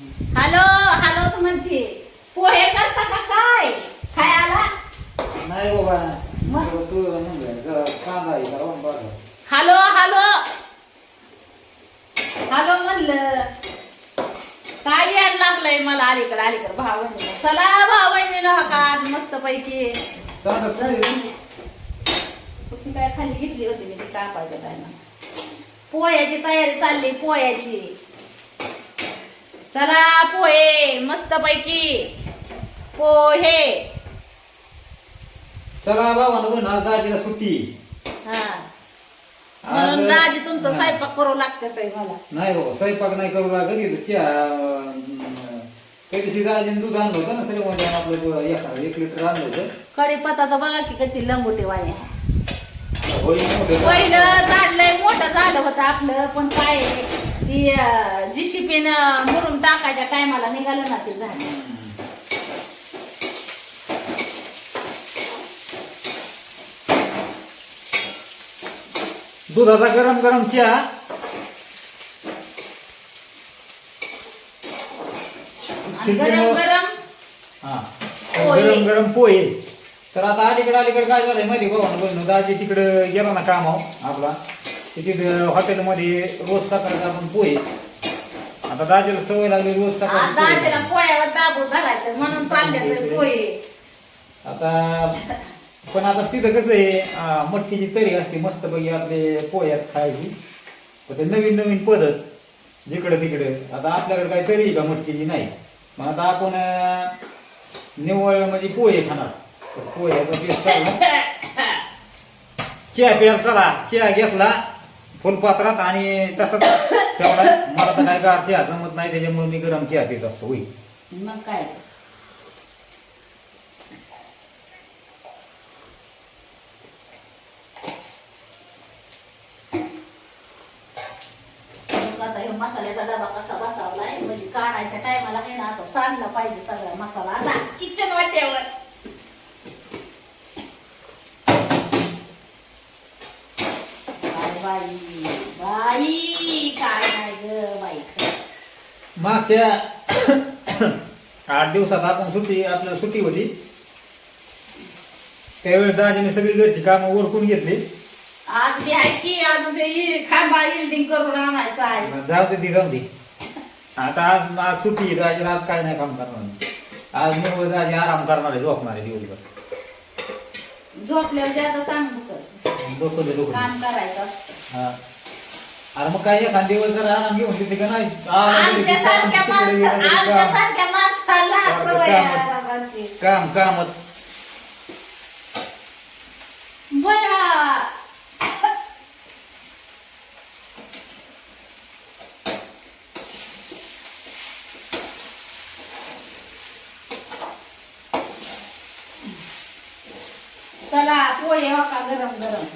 Hello हॅलोच म्हणते. पोहे करता का काय? खायला नाही बाबा. मग? तू कांदा. Hello hello. हॅलो म्हणलं. काय याड लागलंय मला? अलीकडे अलीकडे. भाव चला भाव बहिणीला का आज मस्त पैकी चांगलं चालेल. ती काय खाली घेतली होती मी ती कापायच्या टायमा पोह्याची तयारी चालली पोह्याची. चला पोहे मस्त पैकी पोहे. चला बाबा दाजीला सुट्टी. हा. म्हणून आज- दाजी तुमचं हा. स्वयंपाक करू लागतं ताई मला. नाही बाबा स्वयंपाक नाही करू लागत. इथं चहा अं, त्या दिवशी दाजीने दूध आणलं होतं ना सगळं म्हणजे आपलं एका एक लिटर आणलं होतं. कढीपत्ता तर बघा की कधी लंगोटे वाणी आहे. होईल मोठं पहिलं झाडलंय मोठं झालं होतं आपलं पण काय आहे, ती जीसीपीन मुरून टाकायच्या टायमाला निघालं ना ते झाड दुधाचा गरम गरम चहा. आणि गरम गरम हा पोहे. गरम गरम पोहे. तर आता अलीकडे अलीकडे काय झालंय माहिती भाऊ बहिण दाजी तिकडे गेला ना कामावर आपला. तिथे हॉटेलमध्ये रोज सकाळचा आपण पोहे. आता दाजीला सवय लागली रोज धरायचं म्हणून पोहे. आता पण आता तिथं कसं आहे मटकीची तरी असते मस्त पैकी आपले पोह्यात खायची. पण ते नवीन नवीन पद्धत जिकडं तिकडे. आता आपल्याकडे काही तरी आहे का मटकीची? नाही. मग आता आपण अं, निव्वळ म्हणजे पोहे खाणार. तर पोह्याचा बेस चालला चहा प्यायला चला. चहा घेतला. फुलपात्रात आणि तसंच मला तर काय गार चहा जमत नाही त्याच्यामुळे मी गरम चहा पित असतो. होई मग काय? मग आता हे मसाल्याचा डबा कसा बसावलाय? म्हणजे काढायच्या टायमाला काही ना असं सांडला पाहिजे सगळा मसाला. असा किचन वाट्यावर. बाई. बाई काय नाही ग बाई. मागच्या आठ दिवसात आपण सुट्टी आपल्याला सुट्टी होती. त्यावेळेस दाजीने सगळी घरची कामं उरकून घेतली. आज बी आहे की अजून ते खांबा इल्डिंग करून आणायचं आहे. जाऊ दे ती जाऊ दे. आता आज आज सुट्टी आहे, दाजीला आज काय नाही काम करणार. आज निवड दाजी आराम करणार आहे झोपणार आहे दिवसभर. झोपल्यावर ज्यादा चांगलं कर डोकं दे डोकं दे. काम करायचं असतं. हा. अरे मग काय एखाद दिवस जर आराम घेऊन तिथे का नाही? आराम काम गेलं तरी माणसाला सारखं सवय कामच. आरामाची. काम कामच. बया चला पोहे हो का गरम गरम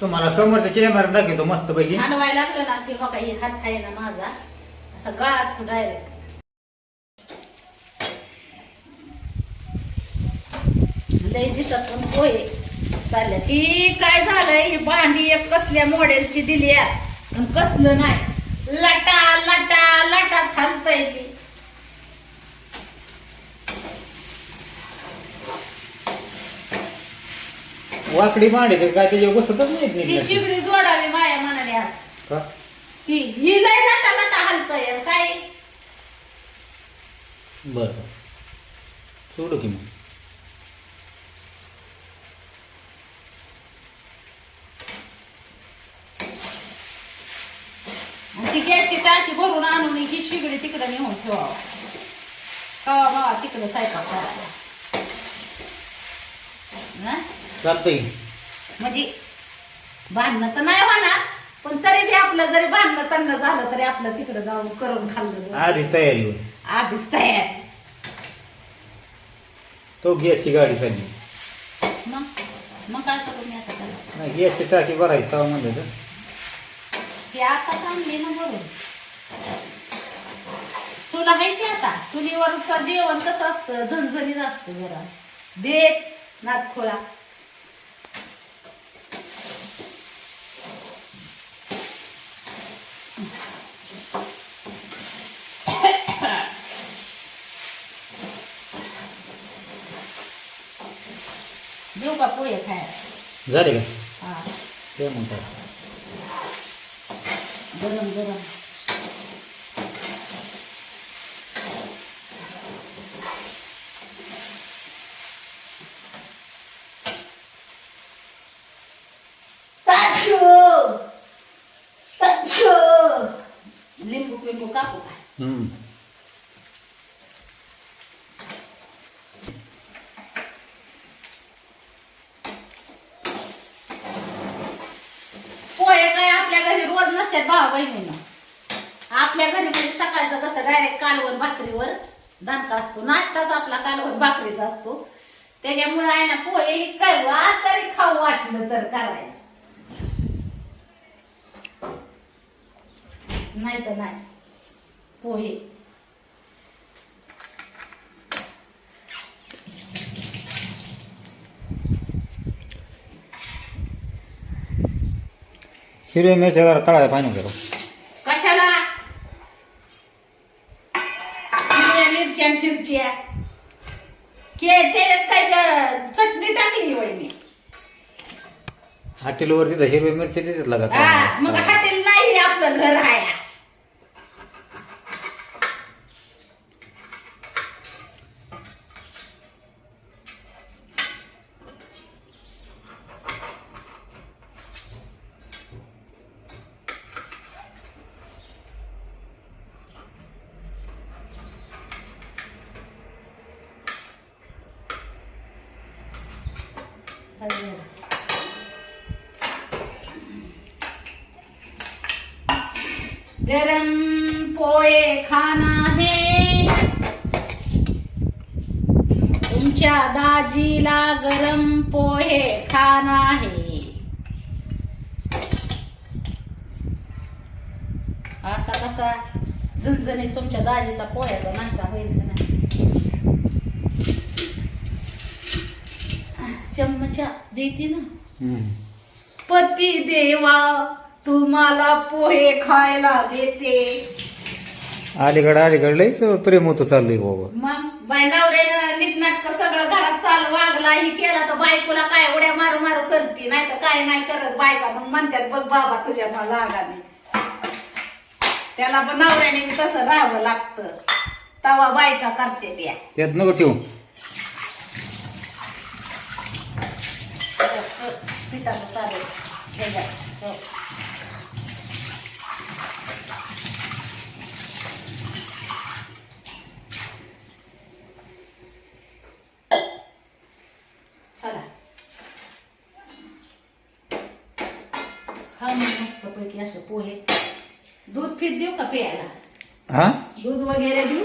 तुम्हाला समोरच्या कॅमेरा दाखवतो मस्त पैकी हलवायला लागलं ना की हो काही हे हात आहे ना माझा. असा गळात डायरेक्ट लय दिसत पण पोहे चालल्या. ती काय झालंय? ही भांडी एक कसल्या मॉडेलची दिली आहे, आणि कसलं नाही. लटा लाटा लटाच हालता ती. वाकडी मांडे तर काय त्याच्या बसतच नाहीत ती नीट. शिबडी जोडावी माया म्हणाले आज का? ती ही लय लटा लटा हलतय काय बरं बरं सोडू की मग आणि ती गॅसची टाकी भरून आणून ही शिगडी तिकडे नेऊन ठेवावं कवा बाबा तिकडे स्वयंपाक करायला हं? चालतंय. म्हणजे बांधणं तर नाही होणार पण तरी बी आपलं जरी बांधणं तन्न झालं तरी आपलं तिकडे जाऊन करून खाल्लं आधी तयारी होईल. आधीच तयार. तो गॅसची गाडी चालली मग? मग काय करू मी आता त्याला? नाही गॅसची टाकी भरायची तेव्हा म्हणलं तर. ती आता चांगली ना बरोबर तुला आहे की आता? चुलीवरचं जेवण कसं असतं? झणझणीत असतं जरा. देत नागखोळा देऊ का पोहे खायला झाले का हा ते म्हणतात गरम गरम ताशू ताशू लिंबू पिंबू कापू का हम्म. पोहे काय आपल्या घरी रोज नसतात भावा बहिणीनं आपल्या घरी म्हणजे सकाळचं कसं डायरेक्ट कालवण भाकरीवर दणका असतो नाश्ताच आपला कालवण भाकरीचा असतो त्याच्यामुळे आहे ना पोहे हे काय वा तरी खाऊ वाटलं तर करायचं. नाही तर नाही. पोहे. हिरव्या मिरच्या जरा तळायला पाणी करू कशाला हिरव्या मिरच्या फिरच्या के त्याच्यात काय ग- चटणी टाकली वय मी हॉटेलवर तिथं हिरव्या मिरच्या देतात लागा हा मग हॉटेल नाही हे आपलं घर आहे गरम पोहे खाना है। तुमच्या दाजीला गरम पोहे खाना है। असा कसा झणझणीत तुमच्या दाजीचा पोह्याचा नाश्ता होईल का नाही? चम्मचा देते ना. पती देवा तुम्हाला पोहे खायला देते. अलीकडे अलीकडे प्रेम होतं चाललंय बाबा. मग बाय नवऱ्यानं नीटनाटक सगळं घरात चाल वागला ही केला तर बायकोला काय उड्या मारू मारू करते नाही तर काय नाही करत बायका. मग म्हणतात बघ बाबा तुझ्या मला लागाने. त्याला पण नवऱ्याने बी तसं राहावं लागतं. तवा बायका करते त्या. त्यात नको ठेवू. पिठाचं साधं हे घ्या. हो. चला. हा मग मस्तपैकी असं पोहे. दूध फिट देऊ का प्यायला हा? दूध वगैरे देऊ?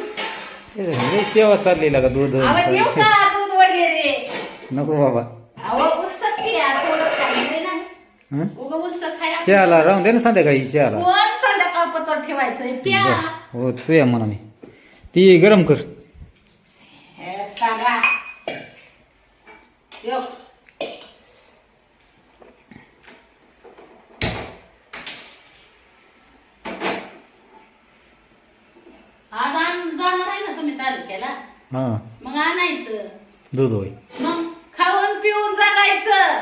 हे सेवा चालली लागा दूध? देऊ का दूध वगैरे? नको बाबा. अहो उलसक पिया थोडं खायचं नाही हं? उगा उलसक खाया चहाला राहून दे ना संध्याकाळी चहाला. कोण संध्याकाळ पत्र ठेवायचंय? प्या. बरं. हो तुझ्या मनाने ती गरम कर हे सांगा यो आज आण जाणार आहे तालुक्याला हा. मग आणायचं. दूध होय. मग खाऊन पिऊन जगायचं.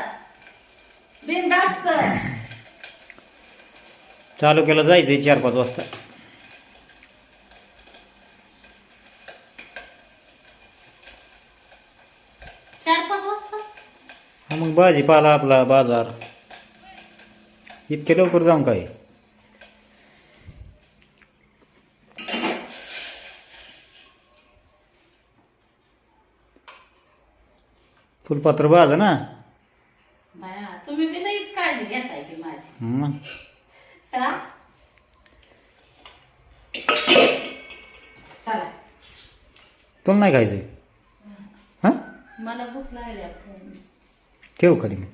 जायचंय चार पाच वाजता. चार पाच वाजता? हा मग भाजीपाला आपला बाजार. इतके लवकर जाऊन काय? फुलपात्र बाजा ना? बाया तुम्ही बी लईच काळजी घेताय की माझी. मग? हा? चला. तुला नाही खायचंय? हा? मला भूक लागली ठेव खाली मग.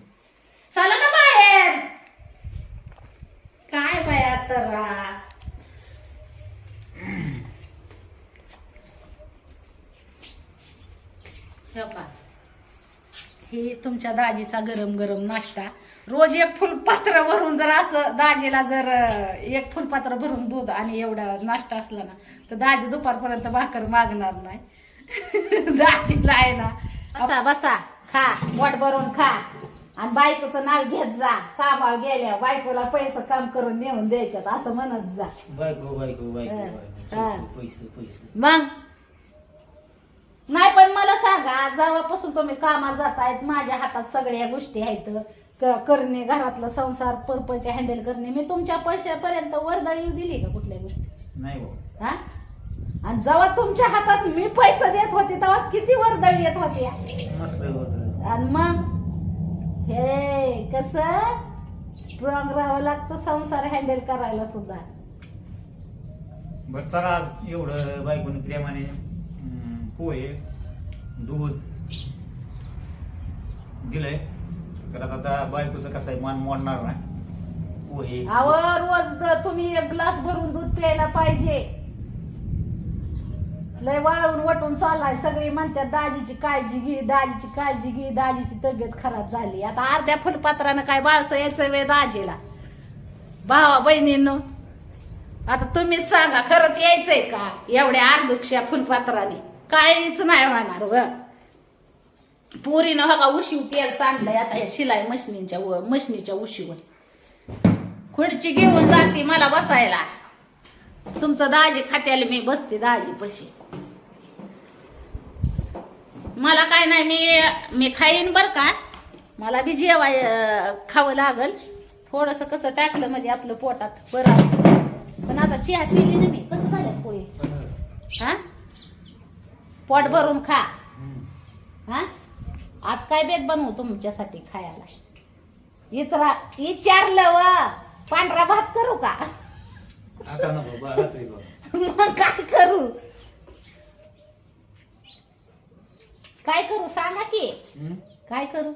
चला ना बाहेर. काय बाया तर ठेव का ही तुमच्या दाजीचा गरम गरम नाश्ता. रोज एक फुलपात्र भरून जर असं दाजीला जर एक फुलपात्र भरून दूध आणि एवढा नाश्ता असला ना तर दाजी दुपारपर्यंत भाकर मागणार नाही. दाजीला आहे ना बसा बसा खा पोट भरून खा. आणि बायकोचं नाव घेत जा. कामावर गेल्या बायकोला पैसे काम करून नेऊन द्यायच्यात असं म्हणत जा. बायको बायको बायको. बायको. पैसे पैसे. मग? मला सांगा जेव्हापासून तुम्ही कामात जातायत माझ्या हातात सगळ्या गोष्टी आहेत. करणे घरातलं संसार परपंच हँडल करणे. मी तुमच्या पैशापर्यंत वर्दळ येऊ दिली का कुठल्या गोष्टी? नाही हा. आणि जेव्हा तुमच्या हातात मी पैसे देत होते तेव्हा किती वर्दळ येत होती? आणि मग? हे कस? स्ट्रॉंग राहावं लागतं संसार हँडल करायला सुद्धा. बर चला आज एवढं बायकोने प्रेमाने पोहे. दूध दिलंय. तर आता बायकोचं कसं आहे मान मोडणार ना पोहे. अहो रोज द- तुम्ही एक ग्लास भरून दूध प्यायला पाहिजे. लय वाळून वटून चाललाय. सगळी म्हणतात दाजीची काळजी घे दाजीची काळजी घे दाजीची तब्येत खराब झाली. आता अर्ध्या फुलपात्रानं काय बाळसं यायचं वेळ दाजीला? भावा बहिणींनो आता तुम्हीच सांगा खरंच यायचंय का एवढ्या अर्धुक्षया फुलपात्राने? काहीच नाही होणार ग. पुरीनं हगा उशीव तेल सांडलंय आता या शिलाई मशनीच्या व मशनीच्या उशीवर. खुर्ची घेऊन जाते मला बसायला. तुमचं दाजी खात्याला मी बसते दाजी पशी. मला काय नाही मी मी खाईन बर का. मला बी जेवाय खावं लागल. थोडस कसं टाकलं म्हणजे आपलं पोटात बरं. पण आता चहा पिली ना मी कसं झालं पोहे? हा? पोट भरून खा. हा? आज काय बेत बनवू तुमच्यासाठी खायला? इचरा विचारलं व पांढरा भात करू का? आता नको बा रात्री बा मग काय करू? काय करू? सांगा की. हम्म? काय करू?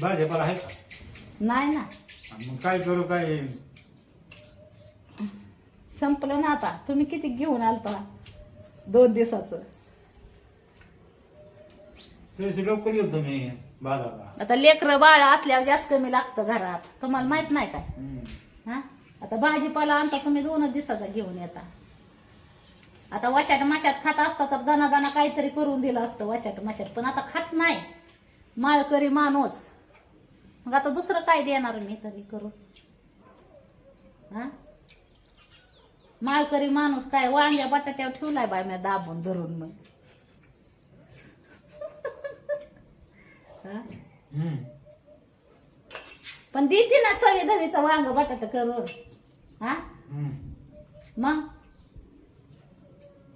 भाजीपाला आहे का? नाही ना. आणि मग काय करू काय संपलं ना आता. तुम्ही किती घेऊन आलता? दोन दिवसाचं. तशी लवकर येऊ तुम्ही बाजारला. आता लेकरं बाळ असल्यावर जास्त कमी लागतं घरात. तुम्हाला माहीत नाही काय? हम्म. हा? आता भाजीपाला आणता तुम्ही दोनच दिवसाचा घेऊन येता. आता वशाट माशाट खात असता तर दाना दाना काहीतरी करून दिलं असतं वशाट माशाट. पण आता खात नाही. माळकरी माणूस. मग आता दुसरं काय देणार मी तरी करू हा? माळकरी माणूस काय? वांग्या बटाट्यावर ठेवलाय बाय मी दाबून धरून मग. हा? हम्म. पण देते ना चवी धवीचा वांग बटाटा करून. हा? हम्म. मग?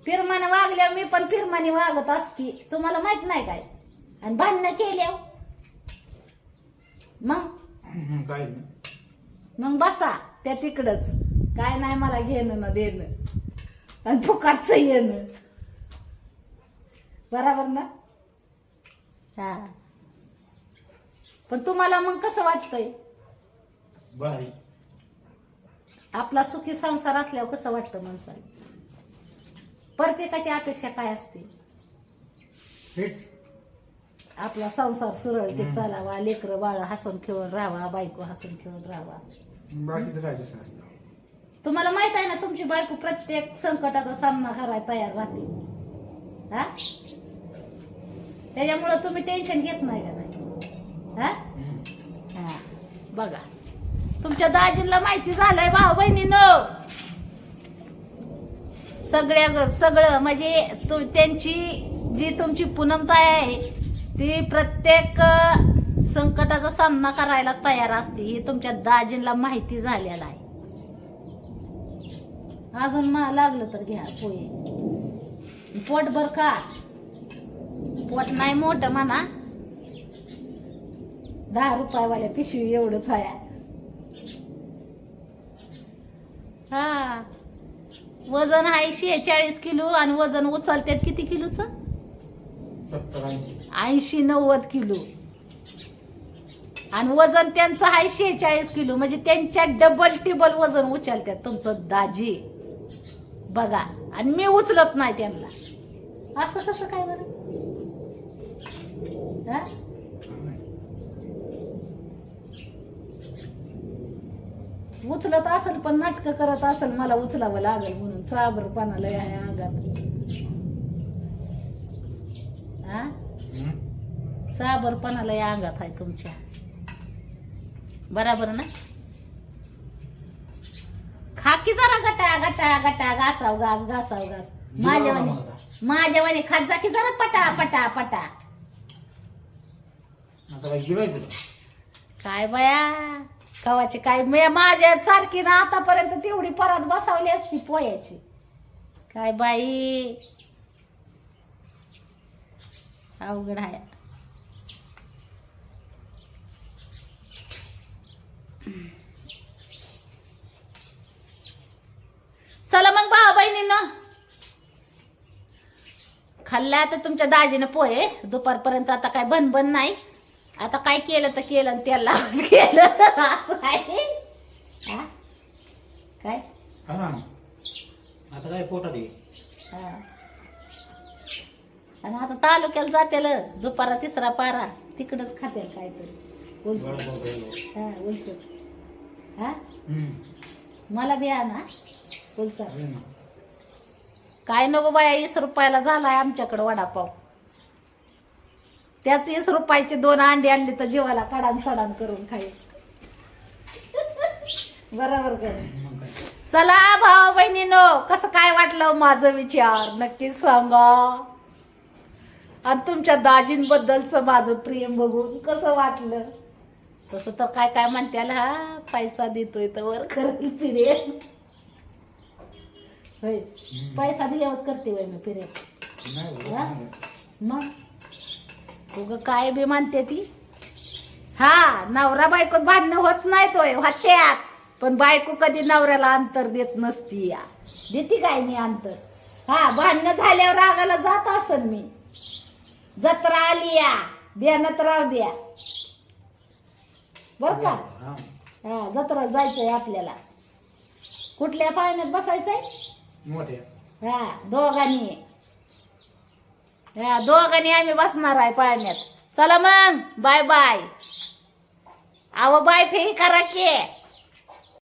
फिरमाने वागल्यावर मी पण फिरमाने वागत असती. तुम्हाला माहीत नाही काय? आणि भांडणं केल्या मग? हम्म, काय नाही. मग बसा त्या तिकडच. काय नाही मला घेणं ना देणं. आणि फुकाटचं येणं. बराबर ना? हा. पण तुम्हाला मग कसं वाटतंय? भारी. आपला सुखी संसार असल्यावर कसं वाटतं माणसाला? प्रत्येकाची अपेक्षा काय असते? हेच. आपला संसार सुरळीत हम्म. चालावा लेकरं बाळ हसून खेळून राहावा बायको हसून खेळून राहावा. बाकीचं काय तसं असतं? तुम्हाला माहीत आहे ना तुमची बायको प्रत्येक संकटाचा सामना करायला तयार राहते. हा? त्याच्यामुळं तुम्ही टेन्शन घेत नाही का नाही? हा? हा. बघा. तुमच्या दाजींना माहिती झालंय भाऊ बहिणीनं. सगळ्या सगळं म्हणजे त्यांची जी तुमची पूनमताय आहे ती प्रत्येक संकटाचा सामना करायला तयार असते हे तुमच्या दाजींना माहिती झालेला आहे. अजून मा लागलं तर घ्या पोहे. पोटभर का पोट नाही मोठं म्हणा. दहा रुपयावाल्या पिशवी एवढंच आहे. हा. वजन आहे शेहेचाळीस किलो आणि वजन उचलतात किती किलोच? ऐंशी. नव्वद किलो. आणि वजन त्यांचं आहे शेहेचाळीस किलो. म्हणजे त्यांच्या डबल टिबल वजन उचलतात तुमचं दाजी. बघा आणि मी उचलत नाही त्यांना. असं कसं काय बरं? हा? उचलत असेल पण नाटक करत असेल मला उचलावं लागेल म्हणून. चाबरपणाला आहे अंगात हा? हम्म. साबरपणाला या अंगात आहे तुमच्या. बराबर ना? खा की जरा गटा गटा गटा घासाव घास घासाव घास. माझ्या जेवा वाणी मग आता. माझ्या वाणी खात जा की जरा पटा पटा पटा. आता गिरायचं? काय बया? कवाची काय मी माझ्या सारखी ना आतापर्यंत तेवढी परत बसावली असती पोयाची काय बाई? अवघड आहे. चला मग भावा बहिणीनं. खाल्ला आता तुमच्या दाजीनं पोहे. दुपारपर्यंत आता काय बन बन नाही. आता काय केलं तर केलं आणि त्याला केलं. असं आहे. हा? काय? ना. आता काय पोटात आहे? हा. आणि आता तालुक्याला जातेल. दुपारा तिसरा पारा. तिकडच खातेल काहीतरी. उलसर वडापाव खायला. हा उलसर हा? हम्म. मला बी आणा. ना. काय नको बाया वीस रुपयाला झालाय आमच्याकडे वडापाव. त्याच वीस रुपयाचे दोन अंडी आणली तर जीवाला कडान सडान करून खाईल बरोबर कर काय चला भाऊ बहिणीनो कसं काय वाटलं माझं विचार? नक्की सांगा. आणि तुमच्या दाजींबद्दलचं माझं प्रेम बघून कसं वाटलं? तसं तर काय काय म्हणत्याला हा? पैसा देतोय तर वर करेल फिरेल. होय. पैसा दिल्यावर करते वय मी नाही हा? नाही. मग? उग काय बी म्हणते ती. हा नवरा बायकोत भांडणं होत नाही तोय होत्यात. पण बायको कधी नवऱ्याला अंतर देत नसती या. देते काय मी अंतर? हा भांडणं झाल्यावर रागाला जात असन मी. जत्रा आली या. ध्यानात राहू द्या. बर का? हा. हा जत्रा जायचंय आपल्याला. कुठल्या पाळण्यात बसायचंय? मोठ्या. हा दोघांनी. हा दोघांनी आम्ही बसणार आहे पाळण्यात. चला मग बाय बाय अहो बाय फे करा की.